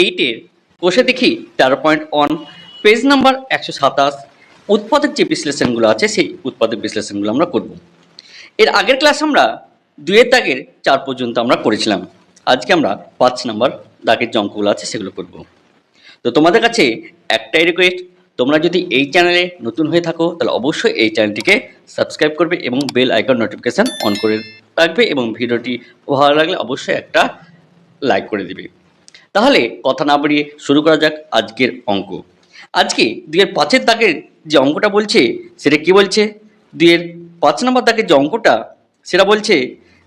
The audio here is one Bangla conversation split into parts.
এইটের বসে দেখি তেরো পয়েন্ট ওয়ান পেজ নাম্বার একশো সাতাশ উৎপাদক যে বিশ্লেষণগুলো আছে সেই উৎপাদক বিশ্লেষণগুলো আমরা করব। এর আগের ক্লাস আমরা দুয়ের দাগের চার পর্যন্ত আমরা করেছিলাম। আজকে আমরা পাঁচ নাম্বার দাগের যে অঙ্কগুলো আছে সেগুলো করব। তো তোমাদের কাছে একটাই রিকোয়েস্ট তোমরা যদি এই চ্যানেলে নতুন হয়ে থাকো, তাহলে অবশ্যই এই চ্যানেলটিকে সাবস্ক্রাইব করবে এবং বেল আইকন নোটিফিকেশান অন করে রাখবে এবং ভিডিওটি ভালো লাগলে অবশ্যই একটা লাইক করে দিবে। তাহলে কথা না বাড়িয়ে শুরু করা যাক আজকের অঙ্ক। আজকে দুইয়ের পাঁচের দাগের যে অঙ্কটা বলছে, সেটা কি বলছে? দুইয়ের পাঁচ নম্বর দাগের যে অঙ্কটা, সেটা বলছে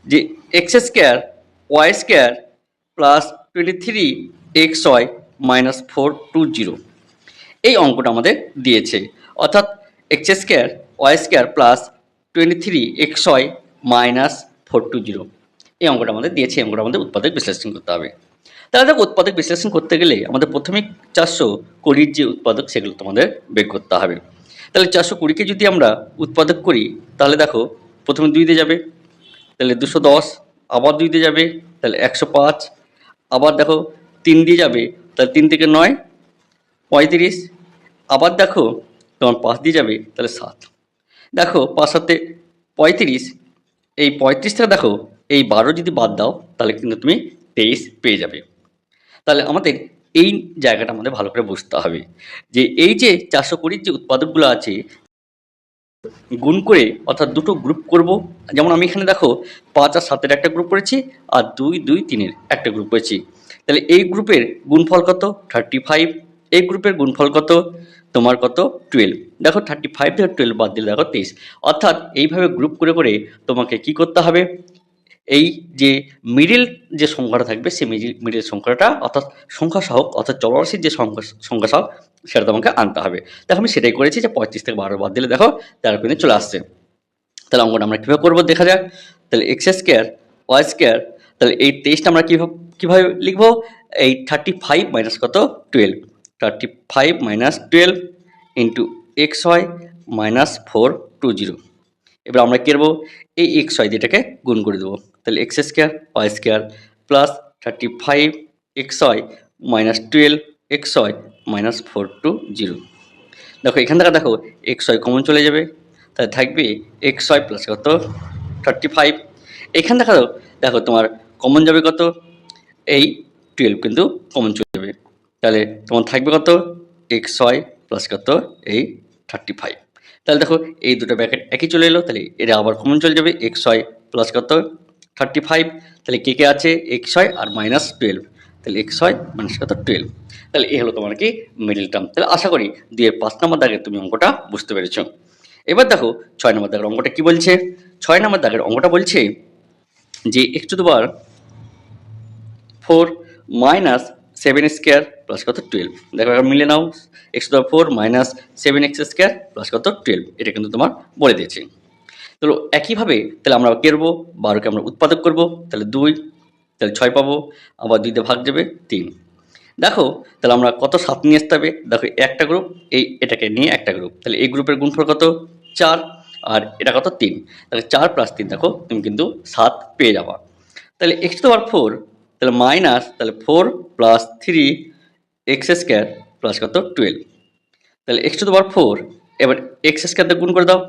যে x square, y square plus twenty three x y minus four two zero. এই অঙ্কটা আমাদের দিয়েছে। অর্থাৎ x square, y square plus twenty three x y minus four two zero. এই অঙ্কটা আমাদের দিয়েছে, এই অঙ্কটা আমাদের উৎপাদক বিশ্লেষণ করতে হবে। তাহলে দেখো, উৎপাদক বিশ্লেষণ করতে গেলে আমাদের প্রথমে চারশো কুড়ির যে উৎপাদক, সেগুলো তোমাদের বের করতে হবে। তাহলে চারশো কুড়িকে যদি আমরা উৎপাদক করি, তাহলে দেখো, প্রথমে দুই দিয়ে যাবে, তাহলে দুশো দশ, আবার দুই দিয়ে যাবে, তাহলে একশো পাঁচ, আবার দেখো, তিন দিয়ে যাবে, তাহলে তিন থেকে নয়, পঁয়ত্রিশ, আবার দেখো, তোমার পাঁচ দিয়ে যাবে, তাহলে সাত। দেখো, পাঁচ সাথে পঁয়ত্রিশ, এই পঁয়ত্রিশ থেকে দেখো, এই বারো যদি বাদ দাও, তাহলে কিন্তু তুমি তেইশ পেয়ে যাবে। তাহলে আমাদের এই জায়গাটা আমাদের ভালো করে বুঝতে হবে যে এই যে চারশো কুড়ির যে উৎপাদকগুলো আছে, গুণ করে অর্থাৎ দুটো গ্রুপ করব। যেমন আমি এখানে দেখো পাঁচ আর সাতের একটা গ্রুপ করেছি আর দুই দুই, তিনের একটা গ্রুপ করেছি। তাহলে এই গ্রুপের গুণফল কত? থার্টি ফাইভ এই গ্রুপের গুণফল কত? তোমার কত? টুয়েলভ দেখো থার্টি ফাইভ থেকে টুয়েলভ বাদ দিলে দেখো তেইশ। অর্থাৎ এইভাবে গ্রুপ করে করে তোমাকে কি করতে হবে? এই যে মিডিল যে সংখ্যাটা থাকবে, সেই মিডিল মিডিল সংখ্যাটা, অর্থাৎ সংখ্যা সহক অর্থাৎ চলরাশির যে সংখ্যা সংখ্যা সহক সেটা তোমাকে আনতে হবে। দেখো আমি সেটাই করেছি যে পঁয়ত্রিশ থেকে বারো বাদ দিলে দেখো তেরো কিন্তু চলে আসছে। তাহলে অঙ্কটা আমরা কীভাবে করব দেখা যাক। তাহলে এক্স স্কোয়ার ওয়াই স্কোয়ার তাহলে এই তেইশটা আমরা কীভাবে কীভাবে লিখব? এই থার্টি ফাইভ মাইনাস কত? Twelve thirty five minus twelve into x y minus four two zero এবার আমরা কী করব? এই এক্স ওয়াই এটাকে গুণ করে দেবো। তাহলে x square y square plus thirty five x y minus twelve x y minus four two zero দেখো, এখান থেকে দেখো এক্স ওয়াই কমন চলে যাবে। তাহলে থাকবে এক্স ওয়াই প্লাস কত? থার্টি ফাইভ এখান থেকে দেখো দেখো তোমার কমন যাবে কত? এই টুয়েলভ কিন্তু কমন চলে যাবে। তাহলে তোমার থাকবে কত? এক্স ওয়াই প্লাস কত? এই থার্টি ফাইভ তাহলে দেখো, এই দুটো ব্যাকেট একই চলে এলো, তাহলে এটা আবার কমন চলে যাবে। এক্স ওয়াই প্লাস কত? থার্টি ফাইভ তাহলে কে কে আছে? এক্স ওয়াই আর মাইনাস টুয়েলভ তাহলে এক্স ওয়াই মাইনাস কত? টুয়েলভ তাহলে এ হলো তোমার কি মিডিল টার্ম তাহলে আশা করি দুইয়ের পাঁচ নম্বর দাগের তুমি অঙ্কটা বুঝতে পেরেছ। এবার দেখো ছয় নম্বর দাগের অঙ্কটা কি বলছে? ছয় নম্বর দাগের অঙ্কটা বলছে যে এক্স টু দুবার four minus seven square plus কত? টুয়েলভ দেখো এবার মিলে নাও। X to four minus seven x square plus কত? টুয়েলভ এটা কিন্তু তোমার বলে দিয়েছে। তাহলে একইভাবে তাহলে আমরা কেরবো বারোকে আমরা উৎপাদক করব। তাহলে দুই, তাহলে ছয় পাবো। আবার দুইতে ভাগ যাবে তিন। দেখো, তাহলে আমরা কত সাত নিয়ে আসতে হবে? দেখো, একটা গ্রুপ এই এটাকে নিয়ে একটা গ্রুপ তাহলে এই গ্রুপের গুণফল কত? চার। আর এটা কত? তিন। তাহলে চার প্লাস তিন, দেখো, তুমি কিন্তু সাত পেয়ে যাবা। তাহলে এক্স টু ফোর তাহলে মাইনাস তাহলে four plus three x square plus কত? টুয়েলভ তাহলে এক্স টু পাওয়ার ফোর এবার এক্স স্কোয়ার দিয়ে গুণ করে দাও।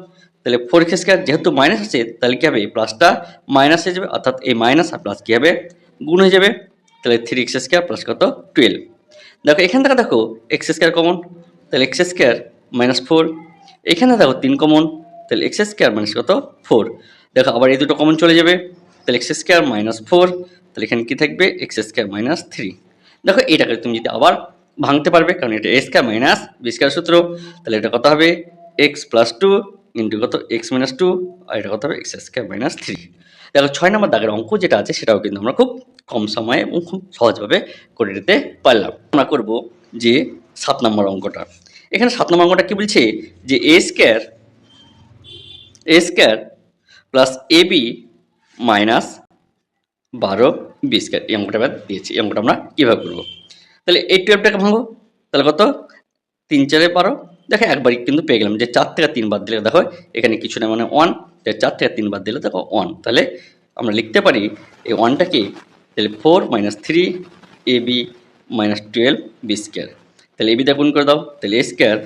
তাহলে ফোর এক্স স্কোয়ার যেহেতু মাইনাস আছে, তাহলে কী হবে? এই প্লাসটা মাইনাস হয়ে যাবে, অর্থাৎ এই মাইনাস আর প্লাস কী হবে? গুণ হয়ে যাবে। তাহলে থ্রি এক্স স্কোয়ার প্লাস কত? টুয়েলভ দেখো, এখান থেকে দেখো এক্স স্কোয়ার কমন তাহলে এক্স স্কোয়ার মাইনাস ফোর এখানে দেখো তিন কমন তাহলে এক্স স্কোয়ার মাইনাস কত? ফোর দেখো, আবার এই দুটো কমন চলে যাবে। তাহলে এক্স স্কোয়ার মাইনাস ফোর তাহলে এখানে কী থাকবে? এক্স স্কোয়ার মাইনাস থ্রি দেখো এটাকে তুমি যদি আবার ভাঙতে পারবে, কারণ এটা A square minus B square সূত্র, তাহলে এটা কত হবে? এক্স প্লাস টু ইন্টু কত? এক্স মাইনাস টু আর এটা কত হবে? এক্স স্কোয়ার মাইনাস থ্রি দেখো, ছয় নম্বর দাগের অঙ্ক যেটা আছে, সেটাও কিন্তু আমরা খুব কম সময়ে এবং খুব সহজভাবে করে নিতে পারলাম। আমরা করব যে সাত নম্বর অঙ্কটা। এখানে সাত নম্বর অঙ্কটা কি বলছে? যে A square A square plus A B minus বারো বি স্কোয়ার এই অঙ্কটা এবার দিয়েছি। এই অঙ্কটা আমরা কীভাবে করব? তাহলে এই টুয়েলভটাকে ভাঙো তাহলে কত? তিন চারে বারো। দেখো একবারই কিন্তু পেয়ে গেলাম। যে চার থেকে তিন বাদ দিলে দেখো, এখানে কিছু না মানে ওয়ান চার থেকে তিন বাদ দিলে দেখো ওয়ান তাহলে আমরা লিখতে পারি, এই ওয়ানটাকে তাহলে four minus three A B minus twelve B square তাহলে এবি দিয়ে গুণ করে দাও। তাহলে এ স্কোয়ার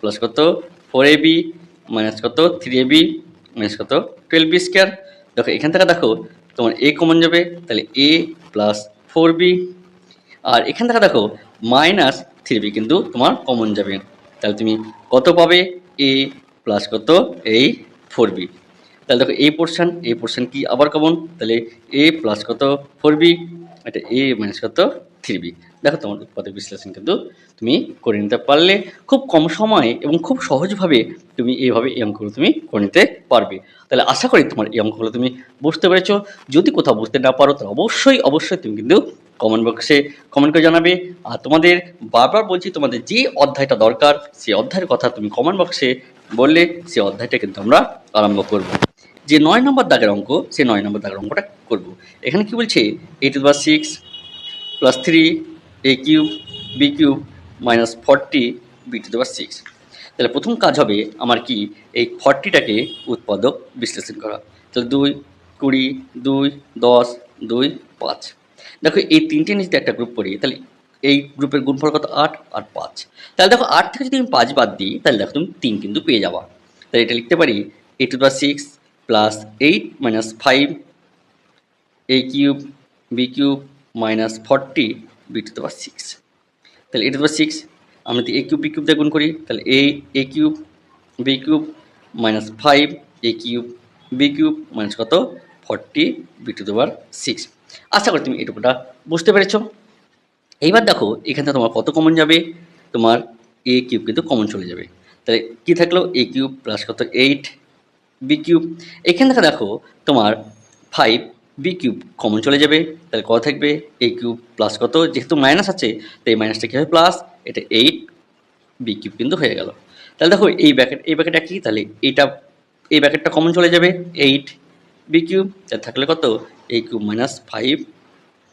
প্লাস কত? ফোর এ বি মাইনাস কত? থ্রি এ বি মাইনাস কত? টুয়েলভ বি স্কোয়ার দেখো, এখান থেকে দেখো, তোমার এ কমন যাবে। তাহলে এ প্লাস ফোর বি আর এখান থেকে দেখো মাইনাস থ্রি বি কিন্তু তোমার কমন যাবে। তাহলে তুমি কত পাবে? এ প্লাস কত? এই ফোর বি তাহলে দেখো, এই পোর্শন এই পোর্শন কি আবার কমন তাহলে এ প্লাস কত? ফোর বি এটা এ মাইনাস কত? থ্রি বি দেখো, তোমার উৎপাদক বিশ্লেষণ কিন্তু তুমি করে নিতে পারলে খুব কম সময়ে এবং খুব সহজভাবে তুমি এইভাবে এই অঙ্কগুলো তুমি করে নিতে পারবে। তাহলে আশা করি তোমার এই অঙ্কগুলো তুমি বুঝতে পেরেছ। যদি কোথাও বুঝতে না পারো, তাহলে অবশ্যই অবশ্যই তুমি কিন্তু কমেন্ট বক্সে কমেন্ট করে জানাবে। আর তোমাদের বারবার বলছি, তোমাদের যে অধ্যায়টা দরকার, সেই অধ্যায়ের কথা তুমি কমেন্ট বক্সে বললে, সেই অধ্যায়টা কিন্তু আমরা আরম্ভ করব। যে নয় নম্বর দাগের অঙ্ক, সেই নয় নম্বর দাগের অঙ্কটা করব। এখানে কি বলছে? এ টু বা six plus three A cube B cube minus forty B to দেওয়ার সিক্স তাহলে প্রথম কাজ হবে আমার কি? এই ফর্টিটাকে উৎপাদক বিশ্লেষণ করা। তাহলে দুই, কুড়ি, দুই, দশ, দুই, পাঁচ। দেখো এই তিনটে নিচে একটা গ্রুপ করি, তাহলে এই গ্রুপের গুণফল কত? আট আর পাঁচ। তাহলে দেখো আট থেকে যদি আমি পাঁচ বাদ দিই, তাহলে দেখো তুমি তিন কিন্তু পেয়ে যাবা। তাহলে এটা লিখতে পারি A to the six plus eight minus five A cube B cube minus forty B to দেওয়ার সিক্স তাহলে এ টু দেওয়ার সিক্স আমরা যদি এ কিউব বি কিউব দিয়ে গুণ করি, তাহলে A A cube B cube minus five A cube B cube minus কত? ফর্টি বি টু দেওয়ার সিক্স আশা করি তুমি এটুকুটা বুঝতে পেরেছ। এইবার দেখো, এখান তোমার কত কমন যাবে? তোমার এ কিউব কিন্তু কমন চলে যাবে। তাহলে কী থাকল? এ কিউব প্লাস কত? এইট বি কিউব এখান থেকে দেখো, তোমার ফাইভ বি কিউব কমন চলে যাবে। তাহলে কত থাকবে? এ কিউব প্লাস কত? যেহেতু মাইনাস আছে তো এই মাইনাসটা কী হবে প্লাস এটা এইট বি কিউব কিন্তু হয়ে গেল। তাহলে দেখো, এই ব্যাকেট এই ব্যাকেটটা কি? তাহলে এইটা, এই ব্যাকেটটা কমন চলে যাবে। এইট বি কিউব তাহলে থাকলে কত? A cube minus five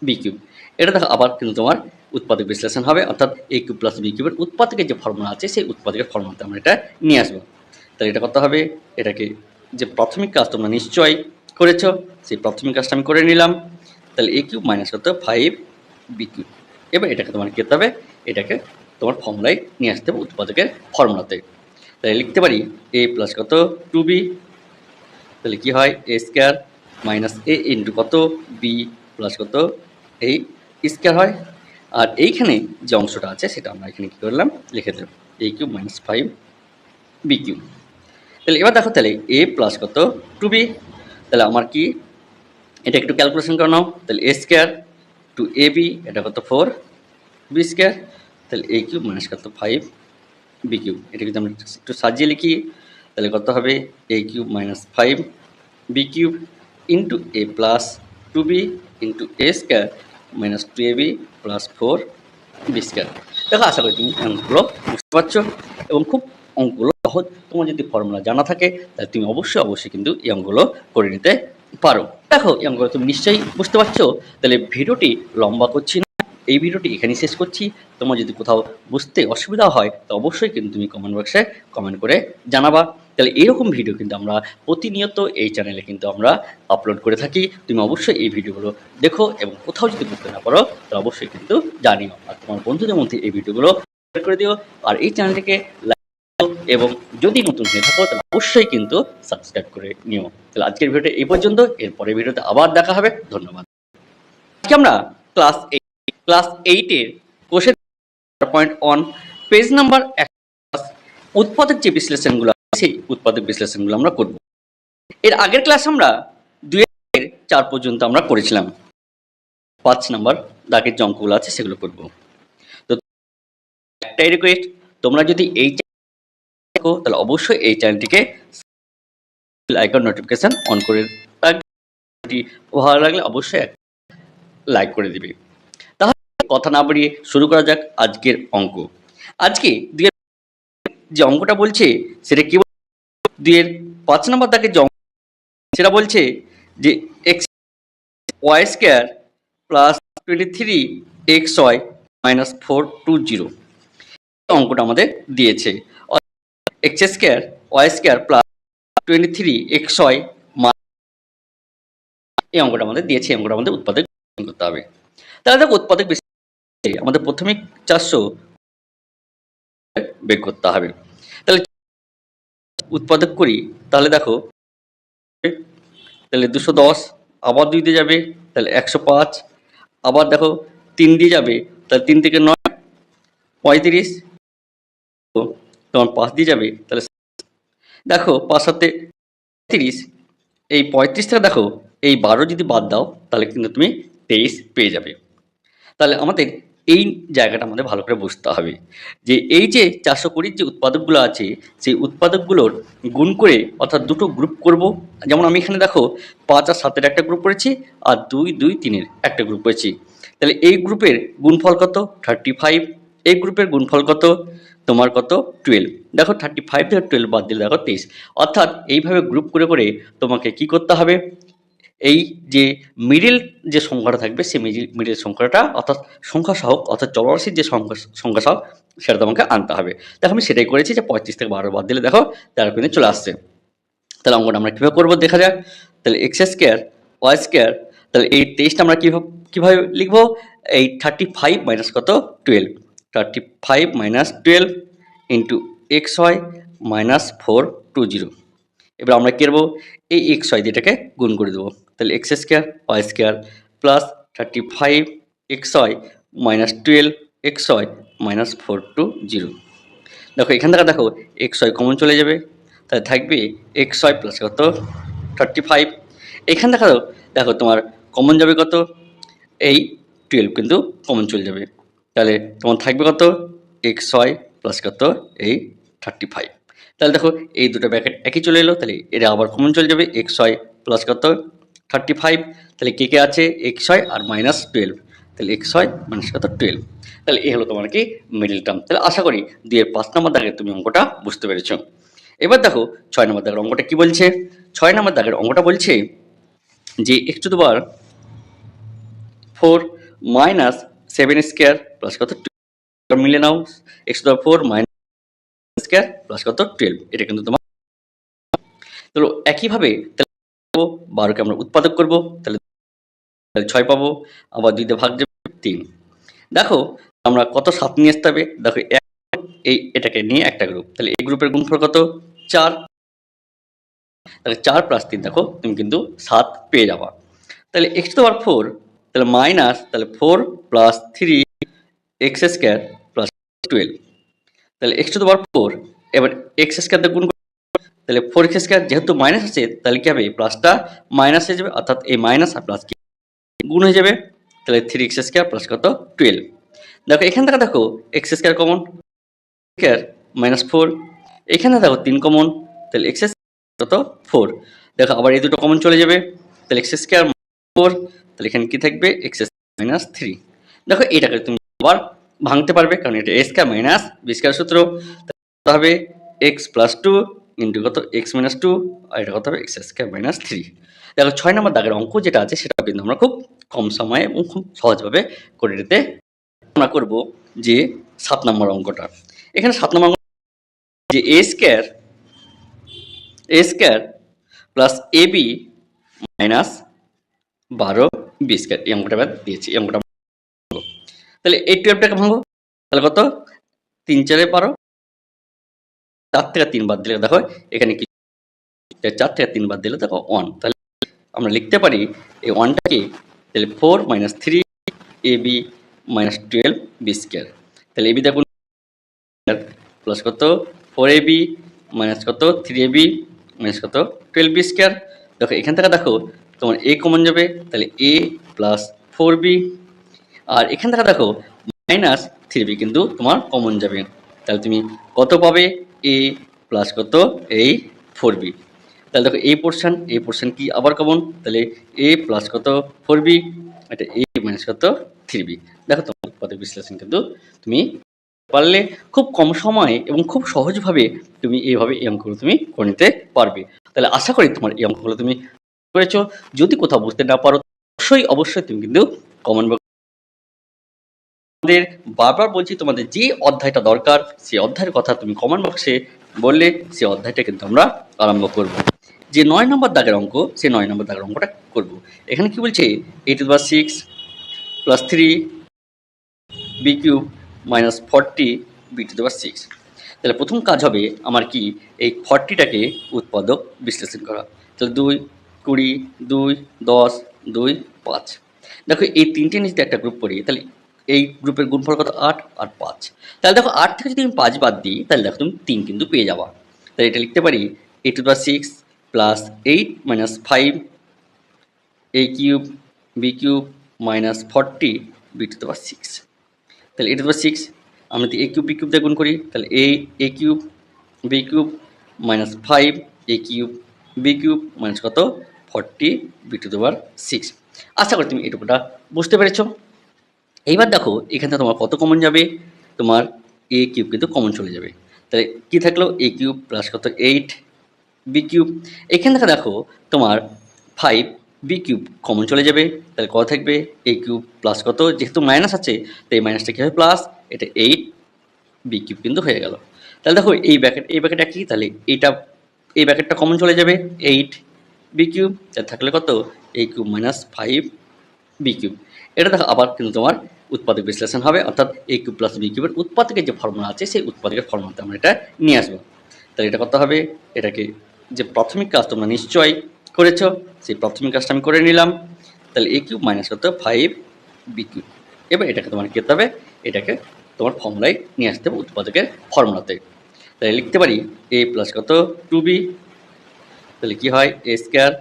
B cube এটা দেখো আবার কিন্তু তোমার উৎপাদক বিশ্লেষণ হবে, অর্থাৎ এ কিউব প্লাস বি কিউবের উৎপাদকের যে ফর্মুলা আছে, সেই উৎপাদকের ফর্মুলাতে আমরা এটা নিয়ে আসব। তাহলে এটা করতে হবে? এটাকে যে প্রাথমিক কাজ তোমরা নিশ্চয়ই করেছ, সেই প্রাথমিক কাজটা আমি করে নিলাম। তাহলে এ কিউব মাইনাস কত? ফাইভ বি কিউব এবার এটাকে তোমার কী হবে? এটাকে তোমার ফর্মুলায় নিয়ে আসতে হবে উৎপাদকের ফর্মুলাতে। তাহলে লিখতে পারি এ প্লাস কত? টু বি তাহলে কী হয়? A square minus A into কত? বি প্লাস কত? এই স্কোয়ার হয়। আর এইখানে যে অংশটা আছে, সেটা আমরা এখানে কী করলাম? লিখে দিলাম। A cube minus five B cube তাহলে এবার দেখো, তাহলে এ প্লাস কত? টু বি তাহলে আমার কি? এটা একটু ক্যালকুলেশন করে নাও। তাহলে A square two A B এটা কত? ফোর বি স্কোয়ার তাহলে এ কিউব মাইনাস কত? ফাইভ বি কিউব এটা যদি আমরা একটু সাজিয়ে লিখি তাহলে কত হবে? A cube minus five B cube into A plus two B into A square minus two A B plus four B square দেখো, আশা করি তুমি অঙ্কগুলো বুঝতে পারছ এবং খুব অঙ্কগুলো সহজ। তোমার যদি ফর্মুলা জানা থাকে, তাহলে তুমি অবশ্যই অবশ্যই কিন্তু এই অঙ্কগুলো করে নিতে পারো। দেখো, এই অঙ্কগুলো তুমি নিশ্চয়ই বুঝতে পারছ। তাহলে ভিডিওটি লম্বা করছি এই ভিডিওটি এখানেই শেষ করছি। তোমার যদি কোথাও বুঝতে অসুবিধা হয়, তো অবশ্যই কিন্তু তুমি কমেন্ট বক্সে কমেন্ট করে জানাবা। তাহলে এরকম ভিডিও কিন্তু আমরা প্রতিনিয়ত এই চ্যানেলে কিন্তু আমরা আপলোড করে থাকি। তুমি অবশ্যই এই ভিডিওগুলো দেখো এবং কোথাও যদি বুঝতে না পারো, তো অবশ্যই কিন্তু জানিও। আর তোমার বন্ধুদের মধ্যে এই ভিডিওগুলো করে দিও। আর এই চ্যানেলটিকে এবং যদি নতুন হয়ে থাকো, তাহলে অবশ্যই কিন্তু সাবস্ক্রাইব করে নিও। তাহলে আজকের ভিডিওটা এই পর্যন্ত। এরপরের ভিডিওতে আবার দেখা হবে। ধন্যবাদ। আজকে আমরা ক্লাস এইট ক্লাস এইটের question point on page number এক, উৎপাদক যে বিশ্লেষণগুলো সেই উৎপাদক বিশ্লেষণগুলো আমরা করব। এর আগের ক্লাস আমরা দুই চার পর্যন্ত আমরা করেছিলাম। পাঁচ নাম্বার দাগের যে অঙ্কগুলো আছে, সেগুলো করব। তো একটাই রিকোয়েস্ট তোমরা যদি এই দেখো, তাহলে অবশ্যই এই চ্যানেলটিকে আইকন নোটিফিকেশন অন করে ভালো লাগলে অবশ্যই লাইক করে দিবে। কথা না বাড়িয়ে শুরু করা যাক আজকের অঙ্ক। আজকে দুইয়ের যে অঙ্কটা বলছে, সেটা কি দুইয়ের পাঁচ নম্বর দাগের যে সেটা বলছে যে x y square plus twenty three x y minus four two zero অঙ্কটা আমাদের দিয়েছে। X square y square plus twenty three x y এই অঙ্কটা আমাদের দিয়েছে। এই অঙ্কটা আমাদের উৎপাদক করতে হবে। তাহলে দেখো উৎপাদক বিশ্লেষণ আমাদের প্রথমে চারশো বের করতে হবে। তাহলে উৎপাদক করি, তাহলে দেখো, তাহলে দুশো দশ, আবার দুই দিয়ে যাবে, তাহলে একশো পাঁচ, আবার দেখো তিন দিয়ে যাবে, তাহলে তিন থেকে নয়, পঁয়ত্রিশ, তোমার পাঁচ দিয়ে যাবে, তাহলে দেখো পাঁচ সাথে তিরিশ এই পঁয়ত্রিশ থেকে দেখো, এই বারো যদি বাদ দাও, তাহলে কিন্তু তুমি তেইশ পেয়ে যাবে। তাহলে আমাদের এই জায়গাটা আমাদের ভালো করে বুঝতে হবে যে এই যে চারশো কুড়ির যে উৎপাদকগুলো আছে, সেই উৎপাদকগুলোর গুণ করে অর্থাৎ দুটো গ্রুপ করব। যেমন আমি এখানে দেখো পাঁচ আর সাতের একটা গ্রুপ করেছি আর দুই দুই, তিনের একটা গ্রুপ করেছি। তাহলে এই গ্রুপের গুণফল কত? থার্টি ফাইভ এই গ্রুপের গুণফল কত? তোমার কত? টুয়েলভ দেখো থার্টি ফাইভ থেকে টুয়েলভ বাদ দিলে দেখো তেইশ। অর্থাৎ এইভাবে গ্রুপ করে করে তোমাকে কি করতে হবে? এই যে মিডিল যে সংখ্যাটা থাকবে, সেই মিডিল মিডিল সংখ্যাটা, অর্থাৎ সংখ্যা সহক অর্থাৎ চলরাশির যে সংখ্যা সংখ্যা সহক সেটা তোমাকে আনতে হবে। দেখো, আমি সেটাই করেছি যে পঁয়ত্রিশ থেকে বারো বাদ দিলে দেখো, তেরো কিন্তু চলে আসছে। তাহলে অঙ্কটা আমরা কীভাবে করব দেখা যাক। তাহলে এক্স স্কোয়ার ওয়াই স্কোয়ার তাহলে এই তেইশটা আমরা কীভাবে কীভাবে লিখব? এই থার্টি ফাইভ মাইনাস কত? Twelve thirty five minus twelve into x y minus four two zero এবার আমরা কী করব? এই এক্স ওয়াই যেটাকে গুণ করে দেবো। তাহলে x square y square plus thirty five x y minus twelve x y minus four two zero দেখো, এখান থেকে দেখো এক্স ওয়াই কমন চলে যাবে। তাহলে থাকবে এক্স ওয়াই প্লাস কত? থার্টি ফাইভ এখান থেকে দেখো দেখো তোমার কমন যাবে কত? এই টুয়েলভ কিন্তু কমন চলে যাবে। তাহলে তোমার থাকবে কত? এক্স ওয়াই প্লাস কত? এই থার্টি ফাইভ তাহলে দেখো, এই দুটো ব্র্যাকেট একই চলে এলো, তাহলে এটা আবার কমন চলে যাবে। এক্স ওয়াই প্লাস কত? থার্টি ফাইভ তাহলে কে কে আছে? এক্স ওয়াই আর মাইনাস টুয়েলভ তাহলে এক্স ওয়াই মাইনাস কত? টুয়েলভ তাহলে এই হলো তোমার কি মিডিল টার্ম তাহলে আশা করি দুইয়ের পাঁচ নম্বর দাগে তুমি অঙ্কটা বুঝতে পেরেছ। এবার দেখো ছয় নম্বর দাগের অঙ্কটা কি বলছে? ছয় নম্বর দাগের অঙ্কটা বলছে যে x to bar four minus seven square plus কত? মিলে নাও। X to four minus square plus কত? টুয়েলভ এটা কিন্তু তোমার তাহলে একইভাবে বারোকে আমরা উৎপাদক করব, তাহলে ছয় পাবো, আবার দুইতে ভাগ যাবে তিন। দেখো, আমরা কত সাত নিয়ে আসতে হবে? দেখো এই এটাকে নিয়ে একটা গ্রুপ তাহলে এই গ্রুপের গুণফল কত? চার। তাহলে চার প্লাস তিন, দেখো, তুমি কিন্তু সাত পেয়ে যাবা। তাহলে এক্স টু পাওয়ার ফোর তাহলে মাইনাস তাহলে four plus three x square plus twelve তাহলে এক্স টু পাওয়ার ফোর এবার এক্স স্কোয়ার দিয়ে গুণ। তাহলে ফোর এক্স স্কোয়ার যেহেতু মাইনাস আছে, তাহলে কি হবে? প্লাসটা মাইনাস হয়ে যাবে, অর্থাৎ এই মাইনাস আর প্লাস কি গুণ হয়ে যাবে। তাহলে থ্রি এক্স স্কোয়ার প্লাস কত? টুয়েলভ দেখো, এখান থেকে দেখো x square common square minus four এখানে দেখো, তিন কমন তাহলে এক্স কত? ফোর দেখো, আবার এই দুটো কমন চলে যাবে। তাহলে এক্স স্কোয়ার ফোর তাহলে এখানে কী থাকবে? এক্স মাইনাস থ্রি দেখো এটাকে তুমি আবার ভাঙতে পারবে, কারণ এটা A square minus B square সূত্র। হবে? এক্স প্লাস টু ইন্টু কত? এক্স মাইনাস টু, আর এটা কত হবে? X square minus three. দেখো, ছয় নম্বর দাগের অঙ্ক যেটা আছে, সেটা কিন্তু আমরা খুব কম সময়ে এবং খুব সহজভাবে করে নিতে আমরা করব যে সাত নম্বর অঙ্কটা। এখানে সাত নম্বর অঙ্ক যে A square A square plus A B minus বারো বি স্কোয়ার। এই অঙ্কটা এবার দিয়েছি, এই অঙ্কটা তাহলে এই টুয়েলভটাকে ভাঙবো। তাহলে কত? তিন চারে বারো চার থেকে তিন বাদ দিলে দেখো, এখানে কি চার থেকে তিন বাদ দিলে দেখো ওয়ান তাহলে আমরা লিখতে পারি এই ওয়ানটাকে তাহলে four minus three a b minus twelve b square তাহলে এ বি দেখুন প্লাস কত? ফোর এ বি মাইনাস কত? থ্রি এ বি মাইনাস কত? টুয়েলভ বি স্কোয়ার দেখো, এখান থেকে দেখো, তোমার এ কমন যাবে, তাহলে এ প্লাস ফোর বি আর এখান থেকে দেখো মাইনাস থ্রি বি কিন্তু তোমার কমন যাবে। তাহলে তুমি কত পাবে? এ প্লাস কত? এই ফোর বি তাহলে দেখো এই পোর্শন এই পোর্শন কি আবার কমন তাহলে এ প্লাস কত? ফোর বি এটা এ মাইনাস কত? থ্রি বি দেখো তোমার উৎপাদক বিশ্লেষণ কিন্তু তুমি পারলে খুব কম সময়ে এবং খুব সহজভাবে তুমি এইভাবে এই অঙ্কগুলো তুমি করে নিতে পারবে। তাহলে আশা করি তোমার এই অঙ্কগুলো তুমি করেছ। যদি কোথাও বুঝতে না পারো, অবশ্যই অবশ্যই তুমি কিন্তু কমেন্ট আমাদের বারবার বলছি, তোমাদের যে অধ্যায়টা দরকার সেই অধ্যায়ের কথা তুমি কমেন্ট বক্সে বললে সেই অধ্যায়টা কিন্তু আমরা আরম্ভ করব। যে নয় নম্বর দাগের অঙ্ক সেই নয় নম্বর দাগের অঙ্কটা করব। এখানে কি বলছে? এইট বা six plus three b cube minus forty b to the power six তাহলে প্রথম কাজ হবে আমার কি? এই ফর্টিটাকে উৎপাদক বিশ্লেষণ করা। তাহলে দুই, কুড়ি, দুই, দশ, দুই, পাঁচ। দেখো এই তিনটে নিচে একটা গ্রুপ করি, তাহলে এই গ্রুপের গুণফল কত? আট আর পাঁচ। তাহলে দেখো, আট থেকে যদি আমি পাঁচ বাদ দিই, তাহলে দেখো তুমি তিন কিন্তু পেয়ে যাবা। তাহলে এটা লিখতে পারি a to the power six plus eight minus five a cube b cube minus forty b to the power six তাহলে এটা দেওয়ার সিক্স আমরা যদি এ কিউব বি কিউব দিয়ে গুণ করি, তাহলে a a cube b cube minus five a cube b cube minus কত? Forty b to the power six আশা করি তুমি এটুকুটা বুঝতে পেরেছ। এইবার দেখো, এখান তোমার কত কমন যাবে? তোমার এ কিউব কিন্তু কমন চলে যাবে। তাহলে কী থাকল? এ কিউব প্লাস কত? এইট বি কিউব এখান থেকে দেখো, তোমার ফাইভ বি কিউব কমন চলে যাবে। তাহলে কত থাকবে? এ কিউব প্লাস কত? যেহেতু মাইনাস আছে, তো এই মাইনাসটা কী হবে প্লাস এটা এইট বি কিউব কিন্তু হয়ে গেল। তাহলে দেখো, এই ব্যাকেট এই ব্যাকেট একই তাহলে এইটা এই ব্যাকেটটা কমন চলে যাবে। এইট বি কিউব তাহলে থাকলে কত? A cube minus five b cube এটা দেখো আবার কিন্তু তোমার উৎপাদক বিশ্লেষণ হবে, অর্থাৎ এ কিউব প্লাস বি কিউবের উৎপাদকের যে ফর্মুলা আছে, সেই উৎপাদকের ফর্মুলাতে আমরা এটা নিয়ে আসব। তাহলে এটা করতে হবে, এটাকে যে প্রাথমিক কাজ তোমরা নিশ্চয়ই করেছ, সেই প্রাথমিক কাজটা আমি করে নিলাম। তাহলে এ কিউব মাইনাস কত? ফাইভ বি কিউব এবার এটাকে তোমার করতে হবে? এটাকে তোমার ফর্মুলায় নিয়ে আসতে হবে উৎপাদকের ফর্মুলাতে তাহলে লিখতে পারি এ প্লাস কত? টু বি তাহলে কী হয়? A square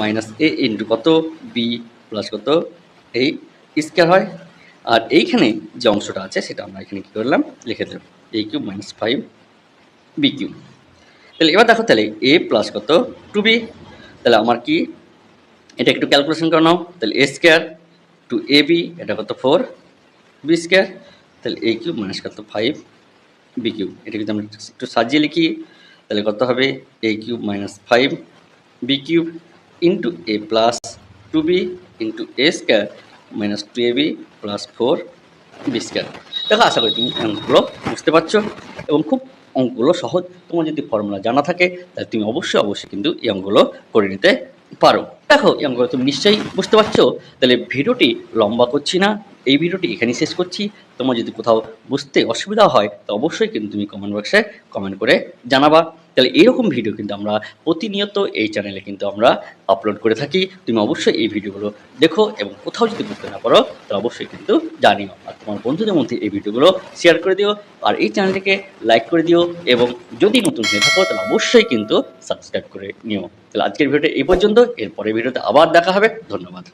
minus a into কত? বি প্লাস কত? এই স্কোয়ার হয়। আর এইখানে যে অংশটা আছে, সেটা আমরা এখানে কী করলাম? লিখে দিলাম a cube minus five b cube তাহলে এবার দেখো, তাহলে এ প্লাস কত? টু বি তাহলে আমার কি? এটা একটু ক্যালকুলেশন করে নাও। তাহলে a square two a b এটা কত? ফোর বি স্কোয়ার তাহলে এ কিউব মাইনাস কত? ফাইভ বি কিউ এটা যদি আমরা একটু সাজিয়ে লিখি, তাহলে কত হবে? A cube minus five b cube into a plus two b into a square minus two a b plus four b দেখো, আশা করি তুমি অঙ্কগুলো বুঝতে পারছ এবং খুব অঙ্কগুলো সহজ। তোমার যদি ফর্মুলা জানা থাকে, তাহলে তুমি অবশ্যই অবশ্যই কিন্তু এই অঙ্কগুলো করে নিতে পারো। দেখো, এই অঙ্কগুলো তুমি নিশ্চয়ই বুঝতে পারছ। তাহলে ভিডিওটি লম্বা করছি না, এই ভিডিওটি এখানেই শেষ করছি। তোমার যদি কোথাও বুঝতে অসুবিধা হয়, তো অবশ্যই কিন্তু তুমি কমেন্ট বক্সে কমেন্ট করে জানাবা। তাহলে এরকম ভিডিও কিন্তু আমরা প্রতিনিয়ত এই চ্যানেলে কিন্তু আমরা আপলোড করে থাকি। তুমি অবশ্যই এই ভিডিওগুলো দেখো এবং কোথাও যদি বুঝতে না পারো তো অবশ্যই কিন্তু জানিও। আর তোমার বন্ধুদের মধ্যে এই ভিডিওগুলো শেয়ার করে দিও আর এই চ্যানেলটিকে লাইক করে দিও এবং যদি নতুন হয়ে থাকো, তাহলে অবশ্যই কিন্তু সাবস্ক্রাইব করে নিও। তাহলে আজকের ভিডিওটা এই পর্যন্ত। এরপরের ভিডিওতে আবার দেখা হবে। ধন্যবাদ।